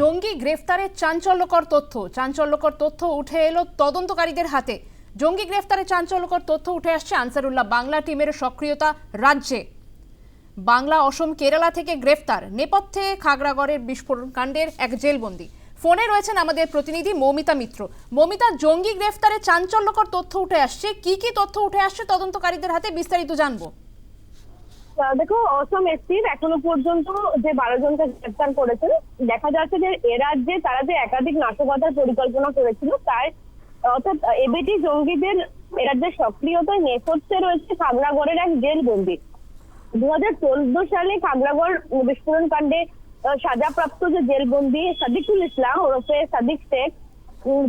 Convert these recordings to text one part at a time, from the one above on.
জঙ্গি গ্রেফতারের চাঞ্চল্যকর তথ্য। চাঞ্চল্যকর তথ্য উঠে এলো তদন্তকারীদের হাতে। জঙ্গি গ্রেফতারের চাঞ্চল্যকর তথ্য উঠে আসছে আনসারুল্লাহ। বাংলা টিমের সক্রিয়তা রাজ্যে। বাংলা, অসম, কেরালা থেকে গ্রেফতার। নেপথ্যে খাগড়াগড়ের বিস্ফোরণ কাণ্ডের এক জেলবন্দি। ফোনে রয়েছেন আমাদের প্রতিনিধি মৌমিতা মিত্র। মৌমিতা, জঙ্গি গ্রেফতারে চাঞ্চল্যকর তথ্য উঠে আসছে। কি কি তথ্য উঠে আসছে তদন্তকারীদের হাতে বিস্তারিত জানব। দেখো, অসম এসটির এখনও পর্যন্ত যে বারো জনকে গ্রেপ্তার করেছেন, দেখা যাচ্ছে যে এ রাজ্যে তারা যে একাধিক নাশকতার পরিকল্পনা করেছিল তার অর্থাৎ এবিটি জঙ্গিদের এ রাজ্যের সক্রিয়তায় নেপথ্যে রয়েছে খাগড়াগড়ের এক জেল বন্দি দু হাজার চোদ্দ সালে খাগড়াগড় বিস্ফোরণ কাণ্ডে সাজাপ্রাপ্ত যে জেল জেলবন্দি সাদিকুল ইসলাম ওরফে সাদিক শেখ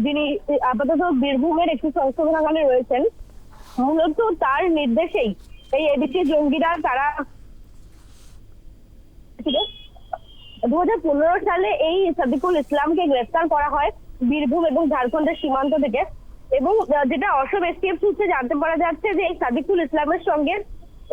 যিনি আপাতত বীরভূমের একটি সংশোধনাগারে রয়েছেন, মূলত তার নির্দেশেই এই এদিকে জঙ্গিরা তারা দু হাজার পনেরো সালে এই সাদিকুল ইসলামকে গ্রেফতার করা হয় বীরভূম এবং ঝাড়খণ্ডের সীমান্ত থেকে এবং যেটা অসম এসটিএফ সূত্রে জানতে পারা যাচ্ছে যে এই সাদিকুল ইসলামের সঙ্গে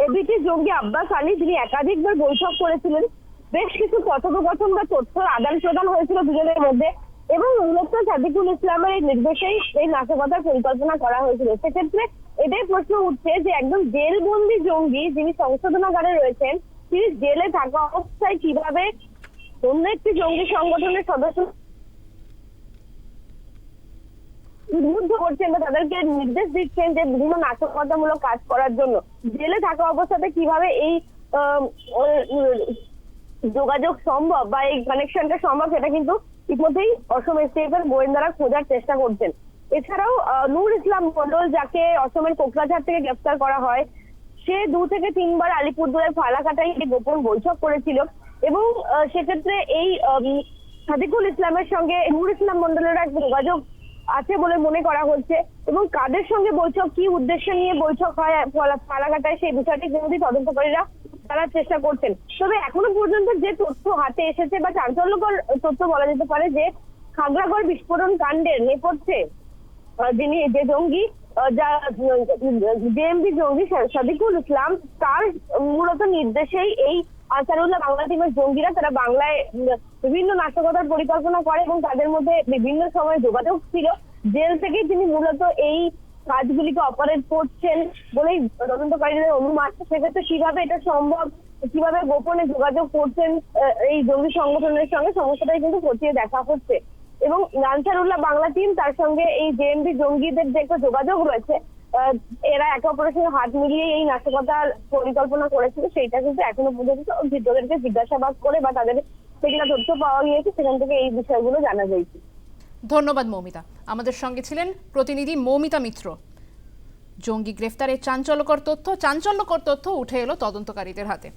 এবিটি জঙ্গি আব্বাস আলী, যিনি একাধিকবার বৈঠক করেছিলেন, বেশ কিছু কথোপকথন বা তথ্য আদান প্রদান হয়েছিল দুজনের মধ্যে। এবং মূলত সাদিকুল ইসলামের এই নির্দেশেই এই নাশকতার পরিকল্পনা করা হয়েছিল। সেক্ষেত্রে এটাই প্রশ্ন উঠছে যে একদম জেলবন্দি জঙ্গি যিনি সংশোধনাগারে রয়েছেন, তিনি জেলে থাকা অবস্থায় কীভাবে অন্য একটি জঙ্গি সংগঠনের সদস্য উদ্বুদ্ধ করছেন বা তাদেরকে নির্দেশ দিচ্ছেন যে বিভিন্ন নাশকতামূলক কাজ করার জন্য, জেলে থাকা অবস্থাতে কীভাবে এই যোগাযোগ সম্ভব বা এই কানেকশনটা সম্ভব সেটা কিন্তু ইতিমধ্যেই অসম এসটিএফ এর গোয়েন্দারা খোঁজার চেষ্টা করছেন। এছাড়াও নূর ইসলাম মন্ডল যাকে অসমের কোকরাঝাড় থেকে গ্রেফতার করা হয়, সে দু থেকে তিনবার আলিপুরদুয়ারের ফালাকাটায় গোপন বৈঠক করেছিল এবং সেক্ষেত্রে এই সাদিকুল ইসলামের সঙ্গে নূর ইসলাম মন্ডলের এক যোগাযোগ আছে বলে মনে করা হচ্ছে এবং কাদের সঙ্গে বৈঠক, কি উদ্দেশ্য নিয়ে বৈঠক হয়, ফালা- ফালাকাটায় সেই বিষয়টি কিন্তু তদন্তকারীরা জানার চেষ্টা করছেন। তবে এখনও পর্যন্ত যে তথ্য হাতে এসেছে বা চাঞ্চল্যকর তথ্য বলা যেতে পারে যে খাগড়াগড় বিস্ফোরণ কাণ্ডের নেপথ্যে যিনি যে জঙ্গি যা জেএমবি জঙ্গি সাদিকুল ইসলাম, তার মূলত নির্দেশেই এই আনসারুল্লাহ বাংলা টিমের জঙ্গিরা তারা বাংলায় বিভিন্ন নাশকতার পরিকল্পনা করে এবং তাদের মধ্যে বিভিন্ন সময় যোগাযোগ ছিল। জেল থেকেই তিনি মূলত এই কাজগুলিকে অপারেট করছেন বলেই তদন্তকারীদের অনুমান সেক্ষেত্রে কীভাবে এটা সম্ভব? কীভাবে গোপনে যোগাযোগ করছেন এই জঙ্গি সংগঠনের সঙ্গে? সমস্যাটাই কিন্তু খতিয়ে দেখা হচ্ছে। এবং আনসারুল্লাহ বাংলা টিম তার সঙ্গে এই জেএমবি জঙ্গিদের যে একটা যোগাযোগ রয়েছে এরা একে অপরের সঙ্গে হাত মিলিয়ে এই নাশকতার পরিকল্পনা করেছিল। সেইটা কিন্তু এখনও পর্যন্ত ভিতরেরকে জিজ্ঞাসাবাদ করে বা তাদের সেগুলো তথ্য পাওয়া গিয়েছে, সেখান থেকে এই বিষয়গুলো জানা যাইছে ধন্যবাদ মৌমিতা। আমাদের সঙ্গে ছিলেন প্রতিনিধি মৌমিতা মিত্র। জঙ্গি গ্রেফতারের চাঞ্চল্যকর তথ্য চাঞ্চল্যকর তথ্য উঠে এলো তদন্তকারীদের হাতে।